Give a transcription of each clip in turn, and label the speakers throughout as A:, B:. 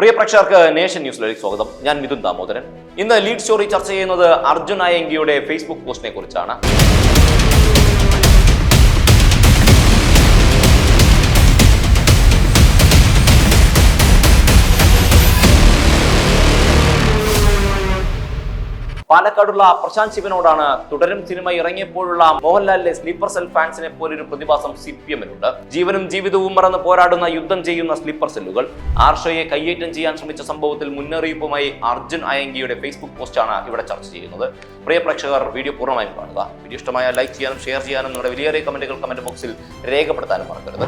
A: പ്രിയ പ്രേക്ഷകർക്ക് നേഷൻ ന്യൂസിലേക്ക് സ്വാഗതം. ഞാൻ മിഥുൻ ദാമോദരൻ. ഇന്ന് ലീഡ് സ്റ്റോറി ചർച്ച ചെയ്യുന്നത് അർജുൻ അയങ്കിയുടെ ഫേസ്ബുക്ക് പോസ്റ്റിനെ കുറിച്ചാണ്. പാലക്കാടുള്ള പ്രശാന്ത് ശിവനോടാണ് തുടരും സിനിമ ഇറങ്ങിയപ്പോഴുള്ള മോഹൻലാലിലെ സ്ലീപ്പർ സെൽ ഫാൻസിനെ പോലൊരു പ്രതിഭാസം സി പി എമ്മിനുണ്ട്. ജീവനും ജീവിതവും മറന്ന് പോരാടുന്ന യുദ്ധം ചെയ്യുന്ന സ്ലീപ്പർ സെല്ലുകൾ ആർഷയെ കയ്യേറ്റം ചെയ്യാൻ ശ്രമിച്ച സംഭവത്തിൽ മുന്നറിയിപ്പുമായി അർജുൻ അയങ്കിയുടെ ഫേസ്ബുക്ക് പോസ്റ്റാണ് ഇവിടെ ചർച്ച ചെയ്യുന്നത്. പ്രിയ പ്രേക്ഷകർ വീഡിയോ പൂർണമായും കാണുക. വീഡിയോ ഇഷ്ടമായ ലൈക്ക് ചെയ്യാനും ഷെയർ ചെയ്യാനും നമ്മുടെ വലിയേറിയ കമന്റുകൾ കമന്റ് ബോക്സിൽ രേഖപ്പെടുത്താനും മറക്കരുത്.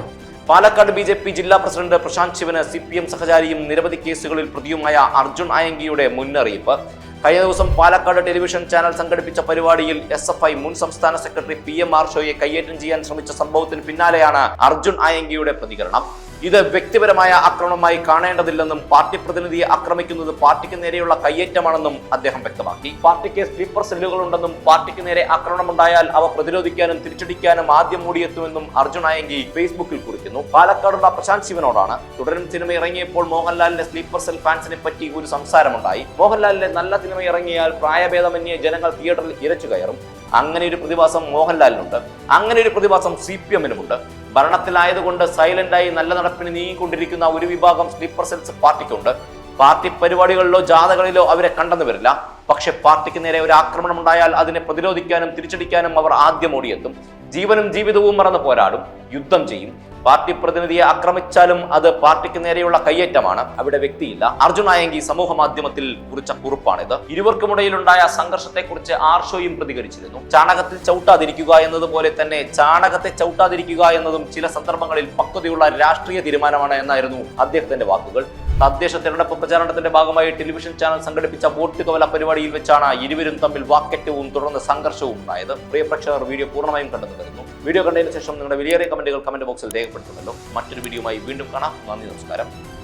A: പാലക്കാട് ബി ജെ പി ജില്ലാ പ്രസിഡന്റ് പ്രശാന്ത് ശിവന് സി പി എം സഹചാരിയും നിരവധി കേസുകളിൽ പ്രതിയുമായ അർജുൻ അയങ്കിയുടെ മുന്നറിയിപ്പ്. കഴിഞ്ഞ ദിവസം പാലക്കാട് ടെലിവിഷൻ ചാനൽ സംഘടിപ്പിച്ച പരിപാടിയിൽ എസ് എഫ് ഐ മുൻ സംസ്ഥാന സെക്രട്ടറി പി എം ആർഷോയെ കയ്യേറ്റം ചെയ്യാൻ ശ്രമിച്ച സംഭവത്തിന് പിന്നാലെയാണ് അർജുൻ അയങ്കിയുടെ പ്രതികരണം. ഇത് വ്യക്തിപരമായ ആക്രമണമായി കാണേണ്ടതില്ലെന്നും പാർട്ടി പ്രതിനിധിയെ ആക്രമിക്കുന്നത് പാർട്ടിക്ക് നേരെയുള്ള കയ്യേറ്റമാണെന്നും അദ്ദേഹം വ്യക്തമാക്കി. പാർട്ടിക്ക് സ്ലീപ്പർ സെല്ലുകളുണ്ടെന്നും പാർട്ടിക്ക് നേരെ ആക്രമണമുണ്ടായാൽ അവ പ്രതിരോധിക്കാനും തിരിച്ചടിക്കാനും ആദ്യം മൂടിയെത്തുമെന്നും അർജുൻ അയങ്കി ഫേസ്ബുക്കിൽ കുറിക്കുന്നു. പാലക്കാടുള്ള പ്രശാന്ത് ശിവനോടാണ്. തുടരും സിനിമ ഇറങ്ങിയപ്പോൾ മോഹൻലാലിന്റെ സ്ലീപ്പർ സെൽ ഫാൻസിനെ പറ്റി ഒരു സംസാരമുണ്ടായി. മോഹൻലാലിന്റെ നല്ല സിനിമ ഇറങ്ങിയാൽ പ്രായഭേദമന്യേ ജനങ്ങൾ തിയേറ്ററിൽ ഇരച്ചു കയറും. അങ്ങനെ ഒരു പ്രതിഭാസം മോഹൻലാലിനുണ്ട്. അങ്ങനെ ഒരു പ്രതിഭാസം സി പി എമ്മിനുമുണ്ട്. ഭരണത്തിലായതുകൊണ്ട് സൈലന്റായി നല്ല നടപ്പിന് നീങ്ങിക്കൊണ്ടിരിക്കുന്ന ഒരു വിഭാഗം സ്ലീപ്പർ സെൽസ് പാർട്ടിക്കുണ്ട്. പാർട്ടി പരിപാടികളിലോ ജാഥകളിലോ അവരെ കണ്ടെന്ന് വരില്ല. പക്ഷെ പാർട്ടിക്ക് നേരെ ഒരു ആക്രമണം ഉണ്ടായാൽ അതിനെ പ്രതിരോധിക്കാനും തിരിച്ചടിക്കാനും അവർ ആദ്യം ഓടിയെത്തും. ജീവനും ജീവിതവും മറന്ന് പോരാടും. യുദ്ധം ചെയ്യും. പാർട്ടി പ്രതിനിധിയെ ആക്രമിച്ചാലും അത് പാർട്ടിക്ക് നേരെയുള്ള കയ്യേറ്റമാണ്. അവിടെ വ്യക്തിയില്ല. അർജുൻ ആയെങ്കി സമൂഹ മാധ്യമത്തിൽ കുറിച്ച കുറിപ്പാണിത്. ഇരുവർക്കുമിടയിലുണ്ടായ സംഘർഷത്തെക്കുറിച്ച് ആർഷോയും പ്രതികരിച്ചിരുന്നു. ചാണകത്തിൽ ചവിട്ടാതിരിക്കുക എന്നതുപോലെ തന്നെ ചാണകത്തെ ചവിട്ടാതിരിക്കുക എന്നതും ചില സന്ദർഭങ്ങളിൽ പക്വതയുള്ള രാഷ്ട്രീയ തീരുമാനമാണ് എന്നായിരുന്നു അദ്ദേഹത്തിന്റെ വാക്കുകൾ. തദ്ദേശ തെരഞ്ഞെടുപ്പ് പ്രചാരണത്തിന്റെ ഭാഗമായി ടെലിവിഷൻ ചാനൽ സംഘടിപ്പിച്ച വോട്ട് കവല പരിപാടിയിൽ വെച്ചാണ് ഇരുവരും തമ്മിൽ വാക്കറ്റവും തുടർന്ന് സംഘർഷവും ഉണ്ടായത്. പ്രിയ പ്രേക്ഷകർ വീഡിയോ പൂർണമായും കണ്ടെത്തുന്നു വീഡിയോ കണ്ടതിന് ശേഷം നിങ്ങളുടെ വിലയേറിയ കമന്റുകൾ കമന്റ് ബോക്സിൽ രേഖപ്പെടുത്തുമല്ലോ. മറ്റൊരു വീഡിയോയുമായി വീണ്ടും കാണാം. നന്ദി നമസ്കാരം.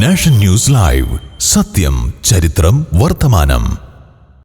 B: Nation news live. സത്യം ചരിത്രം വർത്തമാനം.